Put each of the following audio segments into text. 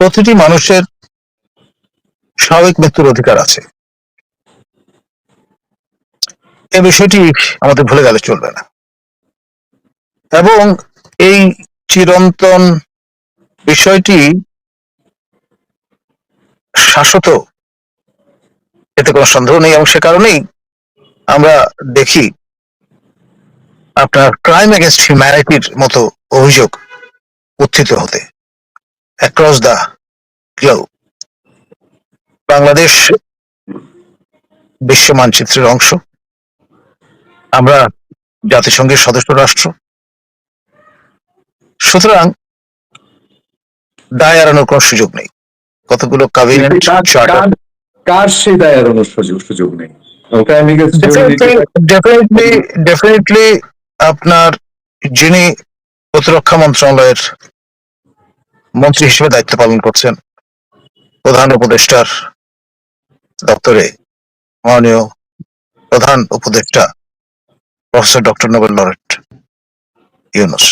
প্রতিটি মানুষের স্বাভাবিক মৃত্যুর অধিকার আছে। এ বিষয়টি আমাদের ভুলে গেলে চলবে না। এবং এই চিরন্তন বিষয়টি শাশ্বত, এতে কোনো সন্দেহ নেই এবং সে কারণেই আমরা দেখি আপনার ক্রাইম এগেনস্ট হিউম্যানিটির মতো অভিযোগ উত্থিত হতে। অ্যাক্রস দ্য গ্লোব বাংলাদেশ বিশ্ব মানচিত্রের অংশ। আমরা জাতিসংঘের সদস্য রাষ্ট্র। সুতরাং দায় এড়ানোর কোনো সুযোগ নেই। কতগুলো কাবিনেট কার- সেই দায় এড়ানোর সুযোগ সুযোগ নেই? ডেফিনেটলি আপনার যিনি প্রতিরক্ষা মন্ত্রণালয়ের মন্ত্রী হিসেবে দায়িত্ব পালন করছেন প্রধান উপদেষ্টার দপ্তরে মাননীয় প্রধান উপদেষ্টা professor doctor Nobel laureate Yunus.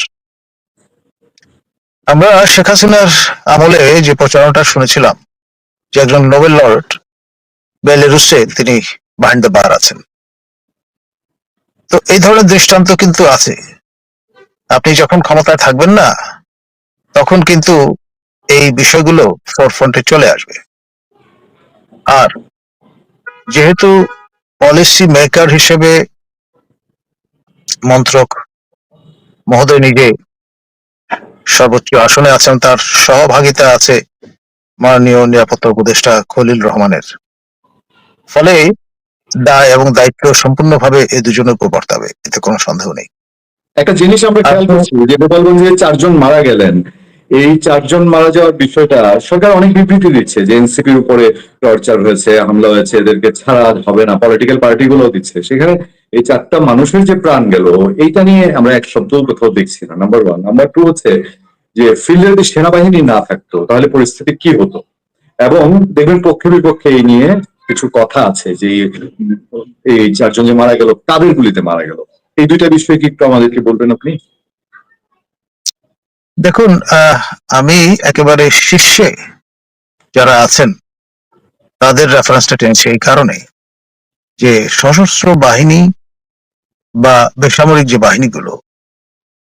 আমরা শেখ হাসিনার আমলে যে প্রচারণাটা শুনেছিলাম যে একজন নোবেল লরেট বেলারুসে তিনি বাহিন্ড বার আছেন। তো এই ধরনের দৃষ্টান্ত কিন্তু আছে। আপনি যখন ক্ষমতায় থাকবেন না তখন কিন্তু এই বিষয়গুলো ফোরফ্রন্টে চলে আসবে। আর যেহেতু পলিসি মেকার হিসেবে মন্ত্রক মহোদয় নিজে সর্বোচ্চ আসনে আছেন তার সহভাগিতা আছে মাননীয় নিরাপত্তা উপদেষ্টা খলিল রহমানের। ফলে দায় এবং দায়িত্ব সম্পূর্ণভাবে এই দুজনের উপর বর্তাবে এতে কোনো সন্দেহ নেই। একটা জিনিস আমরা খেয়াল করছি যে গোপালগঞ্জে চারজন মারা গেলেন এই চারজন মারা যাওয়ার বিষয়টা সরকার অনেক বিবৃতি দিচ্ছে যে এনসিপির উপরে টর্চার হয়েছে, হামলা হয়েছে, এদেরকে ছাড়া হবে না পলিটিক্যাল পার্টি গুলো দিচ্ছে। সেখানে এই চারটা মানুষের যে প্রাণ গেল, এইটা নিয়ে আমরা এক শব্দ কোথাও দেখছি না। নাম্বার ওয়ান নাম্বার টু হচ্ছে যে ফিল্ডে যদি সেনাবাহিনী না থাকতো, তাহলে পরিস্থিতি কি হতো? এবং দেখবেন পক্ষে বিপক্ষে এই নিয়ে কিছু কথা আছে যে এই চারজন যে মারা গেল, কাদের গুলিতে মারা গেল? এই দুইটা বিষয় কি একটু আমাদেরকে বলবেন আপনি? দেখুন আহ, আমি একেবারে শীর্ষে যারা আছেন তাদের রেফারেন্সটা টেনছি এই কারণে যে সশস্ত্র বাহিনী বা বেসামরিক যে বাহিনীগুলো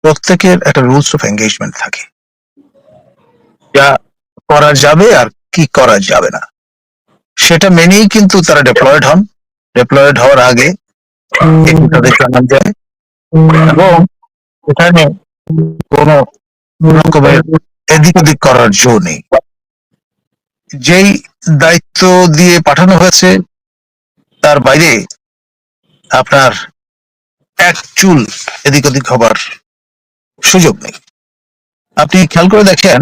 প্রত্যেকের একটা রুলস অফ এঙ্গেজমেন্ট থাকে। যা করা যাবে আর কি করা যাবে না। সেটা মেনেই কিন্তু তারা ডেপ্লয়েড হন। ডেপ্লয়েড হওয়ার আগে তাদের জানান যায় এবং এখানে কোনো এদিক ওদিক করার জো নেই। যেই দায়িত্ব দিয়ে পাঠানো হয়েছে, তার বাইরে আপনার এক চুল এদিক ওদিক হবার সুযোগ নেই। আপনি খেয়াল করে দেখেন,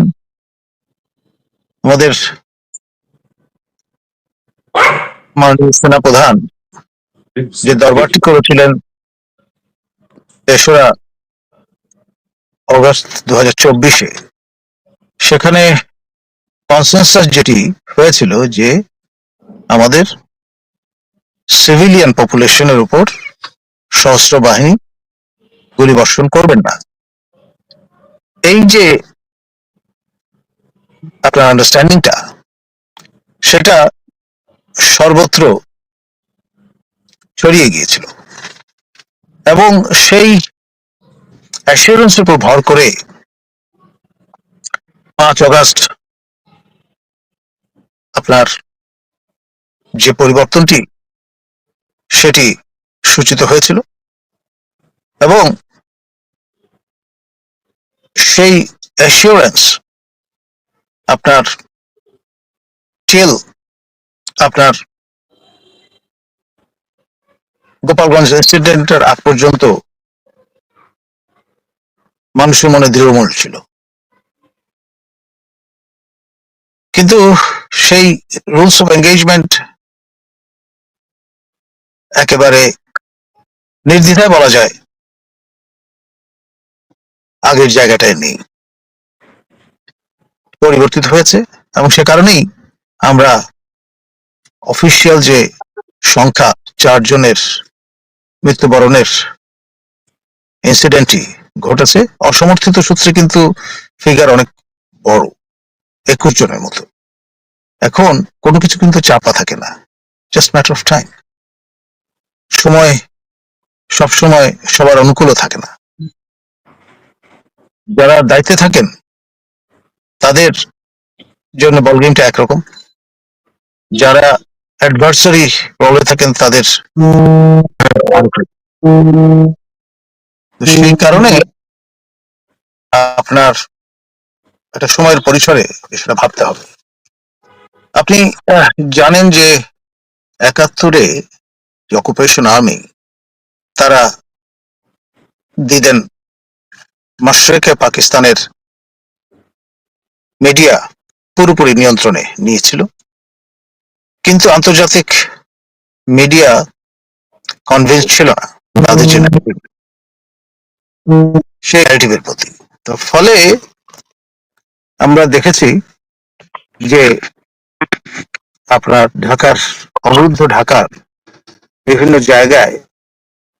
আমাদের মাননীয় সেনা প্রধান যে দরবারটি করেছিলেন, তেসরা অগস্ট দু চব্বিশে। সেখানে কনসেনসাস যেটি হয়েছিল যে আমাদের সিভিলিয়ান পপুলেশনের উপর সশস্ত্র বাহিনী গুলিবর্ষণ করবেন না। এই যে আপনার আন্ডারস্ট্যান্ডিংটা সেটা সর্বত্র ছড়িয়ে গিয়েছিল। এবং সেই অ্যাসিওরেন্সের উপর ভর করে পাঁচ অগাস্ট আপনার যে পরিবর্তনটি, সেটি সূচিত হয়েছিল এবং সেই অ্যাসিওরেন্স আপনার টিল আপনার গোপালগঞ্জ ইনসিডেন্টের আগ পর্যন্ত মানুষের মনে দৃঢ়মূল ছিল। কিন্তু সেই রুলস অফ এঙ্গেজমেন্ট একেবারে নির্দ্বিধায় বলা যায়, আগের জায়গাটায় নেই। পরিবর্তিত হয়েছে, এবং সে কারণেই আমরা অফিসিয়াল যে সংখ্যা, চারজনের মৃত্যুবরণের ইনসিডেন্টটি ঘটেছে। অসমর্থিত সূত্রে কিন্তু ফিগার অনেক বড়, একুশ জনের মতো। এখন কোনো কিছু কিন্তু চাপা থাকে না জাস্ট ম্যাটার অফ টাইম সময় সব সময় সবার অনুকূলও থাকে না। যারা দায়িত্বে থাকেন, তাদের জন্য বল গেমটা একরকম। যারা অ্যাডভার্সারি রোলে থাকেন, তাদের তো সেই কারণে আপনার একটা সময়ের পরিসরে সেটা ভাবতে হবে। আপনি জানেন যে একাত্তরে যে অকুপেশন আর্মি তারা দিদেন মাশরেকে পাকিস্তানের মিডিয়া পুরোপুরি নিয়ন্ত্রণে নিয়েছিল। কিন্তু আন্তর্জাতিক মিডিয়া কনভিন্স ছিল না। তাদের যে narrative, সেই ন্যারেটিভের প্রতি। তো ফলে আমরা দেখেছি যে আপনার ঢাকার, অবরুদ্ধ ঢাকার বিভিন্ন জায়গায়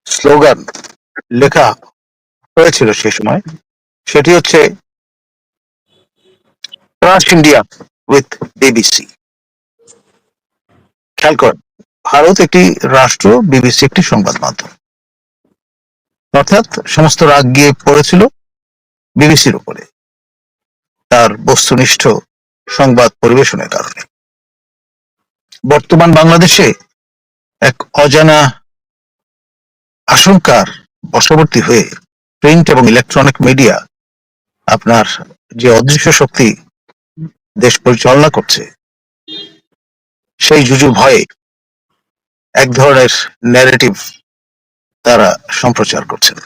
স্লোগান লেখা হয়েছিল সে সময়। সেটি হচ্ছে ট্রাস্ট ইন্ডিয়া উইথ বিবিসি খেয়াল করেন, ভারত একটি রাষ্ট্র বিবিসি একটি সংবাদ মাধ্যম। অর্থাৎ সমস্ত রাগ গিয়ে পড়েছিল বিবিসির উপরে। তার বস্তুনিষ্ঠ সংবাদ পরিবেশনের কারণে। বর্তমান বাংলাদেশে এক অজানা আশঙ্কার বশবর্তী হয়ে প্রিন্ট এবং ইলেকট্রনিক মিডিয়া আপনার যে অদৃশ্য শক্তি দেশ পরিচালনা করছে, সেই জুজু ভয়ে এক ধরনের ন্যারেটিভ তারা সম্প্রচার করছেন।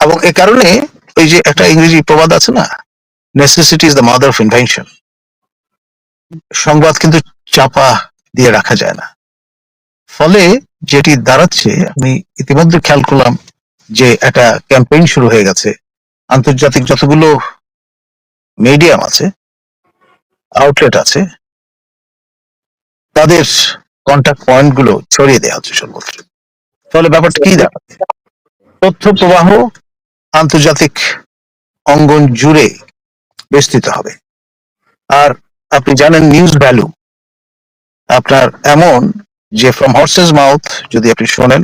এবং এ কারণে ওই যে একটা ইংরেজি প্রবাদ আছে না necessity is the mother of invention সংবাদ কিন্তু চাপা দিয়ে রাখা যায় না। ফলে যেটি দাঁড়াচ্ছে, আমি ইতিমধ্যে খেয়াল করলাম যে একটা ক্যাম্পেইন শুরু হয়ে গেছে। আন্তর্জাতিক যতগুলো মিডিয়াম আছে, আউটলেট আছে, তাদের কন্ট্যাক্ট পয়েন্টগুলো ছড়িয়ে দেওয়া হচ্ছে সর্বত্র। ফলে ব্যাপারটা কি দাঁড়াচ্ছে তথ্য প্রবাহ আন্তর্জাতিক অঙ্গন জুড়ে বিস্তৃত হবে। আর আপনি জানেন নিউজ ভ্যালু আপনার এমন যে ফ্রম হর্সেস মাউথ যদি আপনি শোনেন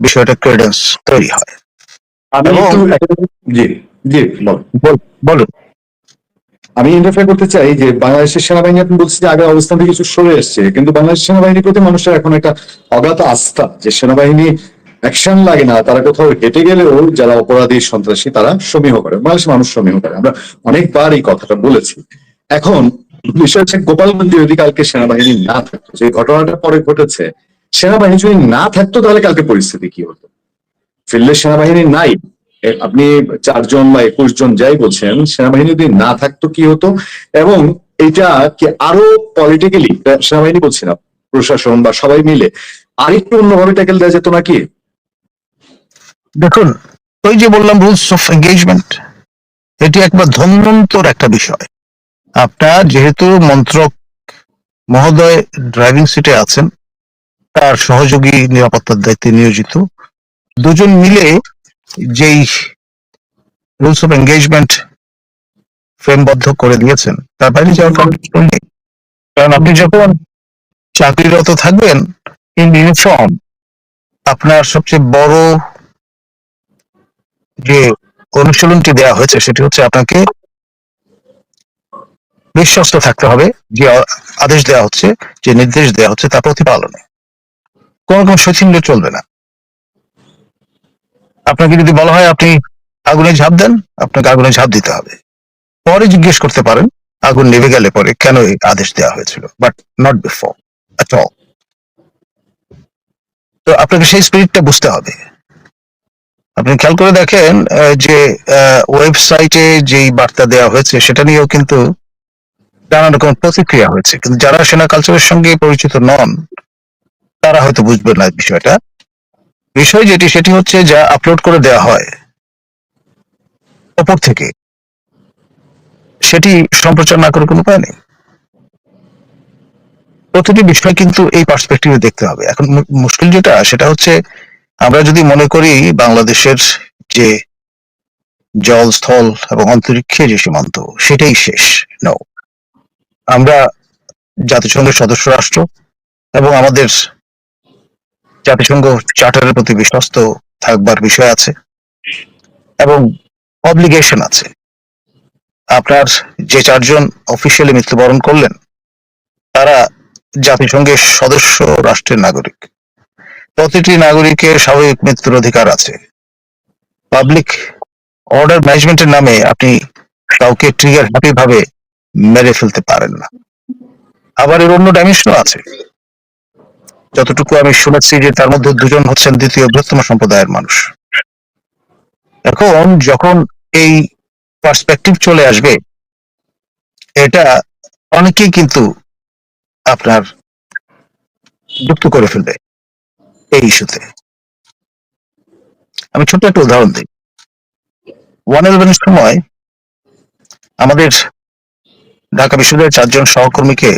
বিষয়টা ক্রেডেন্স তৈরি হয়। আমি একটু জি জি বল বল- বলুন। আমি ইন্টারফেয়ার করতে চাই যে বাংলাদেশের সেনাবাহিনী, আপনি বলছেন যে আগের অবস্থান থেকে কিছু সরে এসছে, কিন্তু বাংলাদেশ সেনাবাহিনীর প্রতি মানুষের এখন একটা অগাধ আস্থা যে সেনাবাহিনী অ্যাকশন লাগে না, তারা কোথাও হেঁটে গেলেও যারা অপরাধী সন্ত্রাসী, তারা সমীহ করে, বাংলাদেশের মানুষ সমীহ করে। আমরা অনেকবার এই কথাটা বলেছি। এখন বিষয় হচ্ছে গোপালগঞ্জে যদি কালকে সেনাবাহিনী না থাকতো, যে ঘটনাটা পরে ঘটেছে, সেনাবাহিনী যদি না থাকতো, তাহলে কালকে পরিস্থিতি কি হতো? ফিল্ডের সেনাবাহিনী নাই। আপনি চারজন বা একুশ জন যাই বলছেন, সেনাবাহিনী যদি না থাকতো কি হতো? এবং এটা কি আরও পলিটিক্যালি সেনাবাহিনী বলছি না, প্রশাসন বা সবাই মিলে আরেকটু অন্যভাবে ট্যাকেল দেওয়া যেত নাকি? দেখুন, ওই যে বললাম রুলস অফ এঙ্গেজমেন্ট এটি একবার ধন্যন্তর একটা বিষয়। আপনার যেহেতু মন্ত্রক মহোদয় ড্রাইভিং সিটে আছেন, তার সহযোগী নিরাপত্তার দায়িত্বে নিয়োজিত, দুজন মিলে যেই রুলস অফ এঙ্গেজমেন্ট ফ্রেমবদ্ধ করে দিয়েছেন, তার বাইরে যাওয়ার কারণ নেই। কারণ আপনি যখন চাকরিরত থাকবেন ইন ইউনিফর্ম আপনার সবচেয়ে বড় যে অনুশীলনটি দেওয়া হয়েছে, সেটি হচ্ছে আপনাকে বিশ্বস্ত থাকতে হবে, যে আদেশ দেওয়া হচ্ছে, যে নির্দেশ দেওয়া হচ্ছে, তা প্রতিপালনে। কোন রকম শৈথিল্য চলবে না। আপনাকে যদি বলা হয় আপনি আগুনে ঝাঁপ দেন, আপনাকে আগুনে ঝাঁপ দিতে হবে। পরে জিজ্ঞেস করতে পারেন, আগুন নেভে গেলে পরে কেন এই আদেশ দেওয়া হয়েছিল বাট নট বিফোর তো আপনাকে সেই স্পিরিটটা বুঝতে হবে। আপনি খেয়াল করে দেখেন যে ওয়েবসাইটে যেই বার্তা দেওয়া হয়েছে, সেটা নিয়েও কিন্তু নানা রকম প্রতিক্রিয়া হয়েছে। কিন্তু যারা সেনা কালচারের সঙ্গে পরিচিত নন, তারা হয়তো বুঝবে না বিষয়টা। বিষয় যেটি, সেটি হচ্ছে যা আপলোড করে দেওয়া হয়। ওপর থেকে, সেটি সম্প্রচার না করে কোনো উপায় নেই। প্রতিটি বিষয় কিন্তু এই পার্সপেক্টিভে দেখতে হবে। এখন মুশকিল যেটা, সেটা হচ্ছে আমরা যদি মনে করি বাংলাদেশের যে জল, স্থল এবং অন্তরিক্ষে যে সীমান্ত, সেটাই শেষ। নো আমরা জাতিসংঘের সদস্য, রাষ্ট্র এবং আমাদের জাতিসংঘ চার্টারের প্রতি বিশ্বস্ত থাকবার বিষয় আছে এবং অব্লিগেশন আছে। আপনার যে চারজন অফিসিয়ালি মৃত্যুবরণ করলেন, তারা জাতিসংঘের সদস্য, রাষ্ট্রের নাগরিক। প্রতিটি নাগরিকের স্বাভাবিক মৃত্যুর অধিকার আছে। পাবলিক অর্ডার ম্যানেজমেন্টের নামে আপনি কাউকে ট্রিগার হ্যাপি ভাবে মেরে ফেলতে পারেন না। আবার এর অন্য ডাইমেনশনও আছে। যতটুকু আমি শুনেছি যে তার মধ্যে দুজন হচ্ছেন দ্বিতীয় বৃহত্তম সম্প্রদায়ের মানুষ। এখন যখন এই পার্সপেক্টিভ চলে আসবে, এটা অনেকেই কিন্তু আপনার যুক্ত করে ফেলবে এই ইস্যুতে। আমি ছোট্ট একটা উদাহরণ দিই। ওয়ান ইলেভেনের সময় আমাদের ঢাকা বিশ্ববিদ্যালয়ের চারজন সহকর্মীকে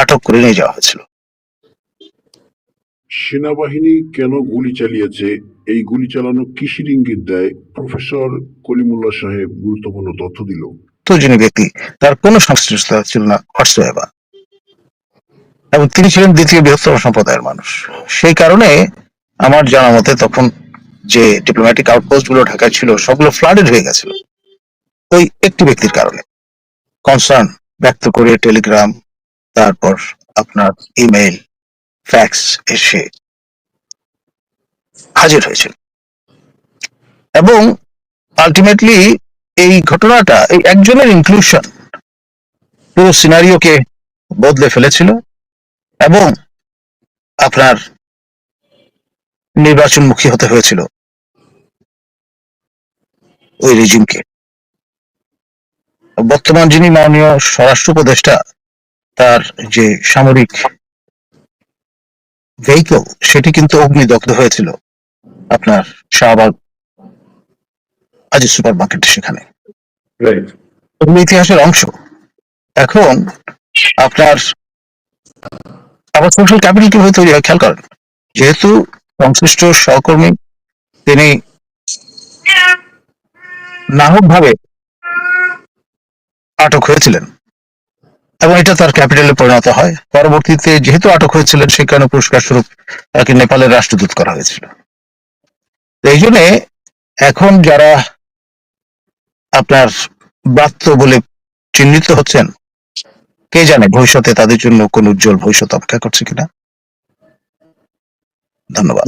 আটক করে নিয়ে যাওয়া হয়েছিল। সেনাবাহিনী কেন গুলি চালিয়েছে? এই গুলি চালানো কিসির ইঙ্গিত দেয়? প্রফেসর কলিমুল্লাহ সাহেব গুরুত্বপূর্ণ তথ্য দিল। তো যিনি ব্যক্তি, তার কোনো সংশ্লিষ্টতা ছিল না এবং তিনি ছিলেন দ্বিতীয় বৃহত্তম সম্প্রদায়ের মানুষ। সেই কারণে আমার জানা মতে তখন যে ডিপ্লোম্যাটিক আউটপোস্টগুলো ঢাকায় ছিল, সবগুলো ফ্লাডেড হয়ে গেছিল। ওই একটি ব্যক্তির কারণে। কনসার্ন ব্যক্ত করে টেলিগ্রাম তারপর আপনার ইমেইল ফ্যাক্স এসে হাজির হয়েছিল। এবং আলটিমেটলি এই ঘটনাটা, এই একজনের ইনক্লুশন পুরো সিনারিওকে বদলে ফেলেছিল এবং আপনার নির্বাচনমুখী হতে হয়েছিল ওই রেজিমকে বর্তমান যিনি মাননীয় স্বরাষ্ট্র উপদেষ্টা, তার যে সামরিক ভেহিকল সেটি কিন্তু অগ্নিদগ্ধ হয়েছিল। আপনার শাহবাগ আজিজ সুপার মার্কেট সেখানে এগুলো ইতিহাসের অংশ। এখন আপনার আবার সোশ্যাল ক্যাপিটাল কীভাবে তৈরি হয় খেয়াল করেন। যেহেতু সংশ্লিষ্ট সহকর্মী তিনি নাহক ভাবে আটক হয়েছিলেন। এবং এটা তার ক্যাপিটালে পরিণত হয়। পরবর্তীতে যেহেতু আটক হয়েছিলেন, সেই কারণে পুরস্কার স্বরূপ তাকে নেপালের রাষ্ট্রদূত করা হয়েছিল। এই জন্যে এখন যারা আপনার ব্রাত্য বলে চিহ্নিত হচ্ছেন, কে জানে ভবিষ্যতে তাদের জন্য কোন উজ্জ্বল ভবিষ্যৎ অপেক্ষা করছে কিনা? ধন্যবাদ।